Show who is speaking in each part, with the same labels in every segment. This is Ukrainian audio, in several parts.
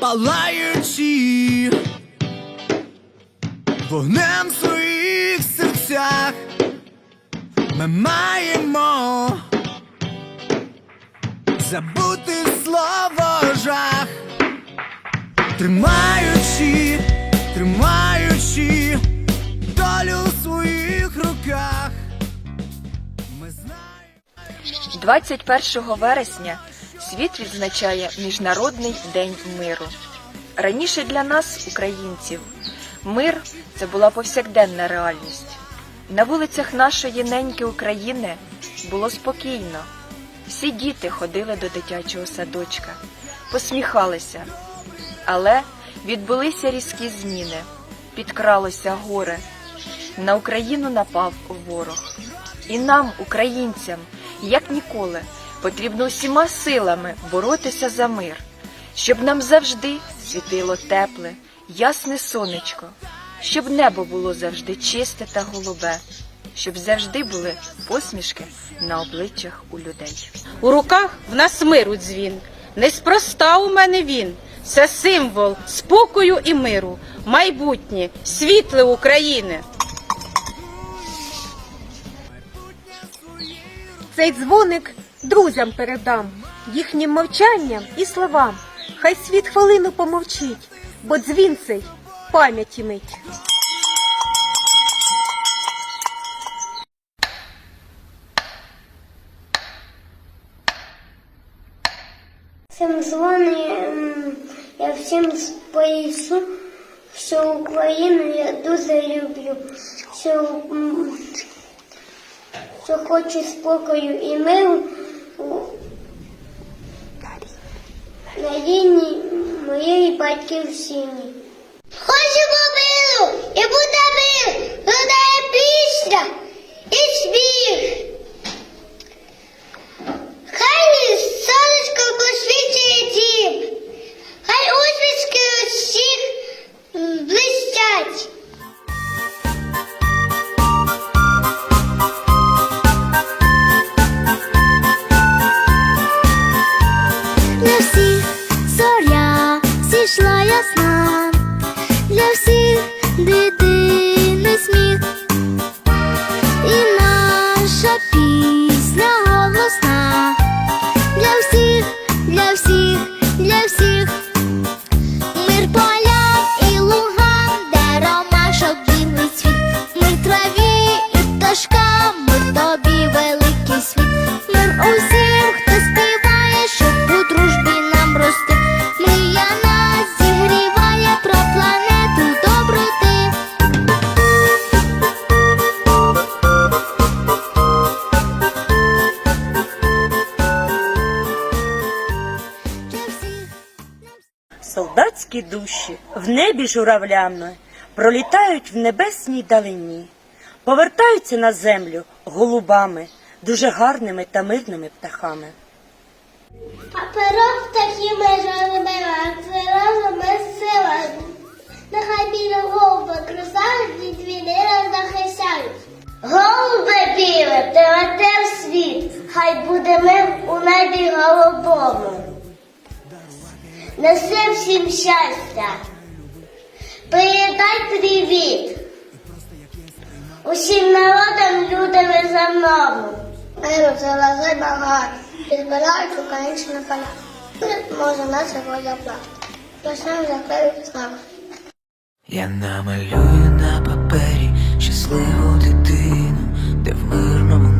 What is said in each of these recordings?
Speaker 1: палаючи вогнем в своїх серцях. Ми маємо забути слово жах, тримаючи, тримаючи долю у своїх руках. Ми знаємо.
Speaker 2: 21 вересня світ відзначає Міжнародний день миру. Раніше для нас, українців, мир це була повсякденна реальність. На вулицях нашої неньки України було спокійно. Всі діти ходили до дитячого садочка, посміхалися. Але відбулися різкі зміни, підкралося горе. На Україну напав ворог. І нам, українцям, як ніколи, потрібно усіма силами боротися за мир, щоб нам завжди світило тепле, ясне сонечко, щоб небо було завжди чисте та голубе, щоб завжди були посмішки на обличчях у людей.
Speaker 3: У руках в нас миру дзвін. Неспроста у мене він. Це символ спокою і миру, майбутнє, світле України.
Speaker 4: Цей дзвоник друзям передам, їхнім мовчанням і словам. Хай світ хвилину помовчить, бо дзвін цей пам'яті мить.
Speaker 5: Цим дзвоном я всім поясню, що Україну я дуже люблю, що, що хочу спокою і миру на рідній моєї батьківщини. Хочемо миру і буде мир, буде пісня і сміх.
Speaker 6: Солдатські душі в небі журавлями пролітають в небесній далині, повертаються на землю голубами, дуже гарними та мирними птахами.
Speaker 5: А перо такими разом із силами. Нехай біля голуби кружають, від війни нас захищають. Голубе біле, ти лете в світ, хай буде мир у небі голубому. Неси всім щастя, приїдай привіт. Усім народам, людям і за мною. Миру залази багато, і збирають українські на поля. Може нас його заплатити. Писав закриють славу.
Speaker 1: Я намалюю на папері щасливу дитину, де в мирному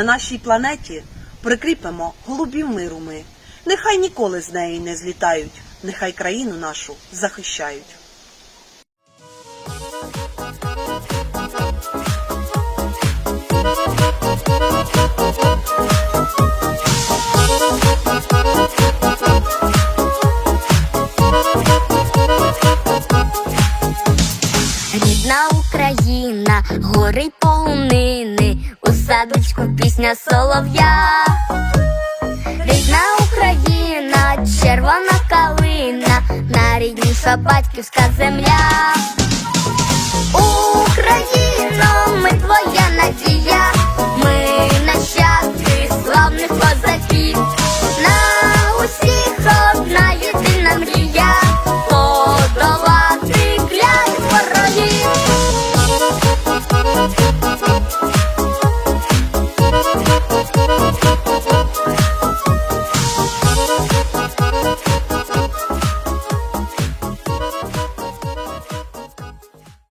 Speaker 1: На
Speaker 7: нашій планеті прикріпимо голубів миру ми. Нехай ніколи з неї не злітають, нехай країну нашу захищають.
Speaker 8: Садочку пісня солов'я. Рідна Україна, червона калина, найрідніша батьківська земля. Україна!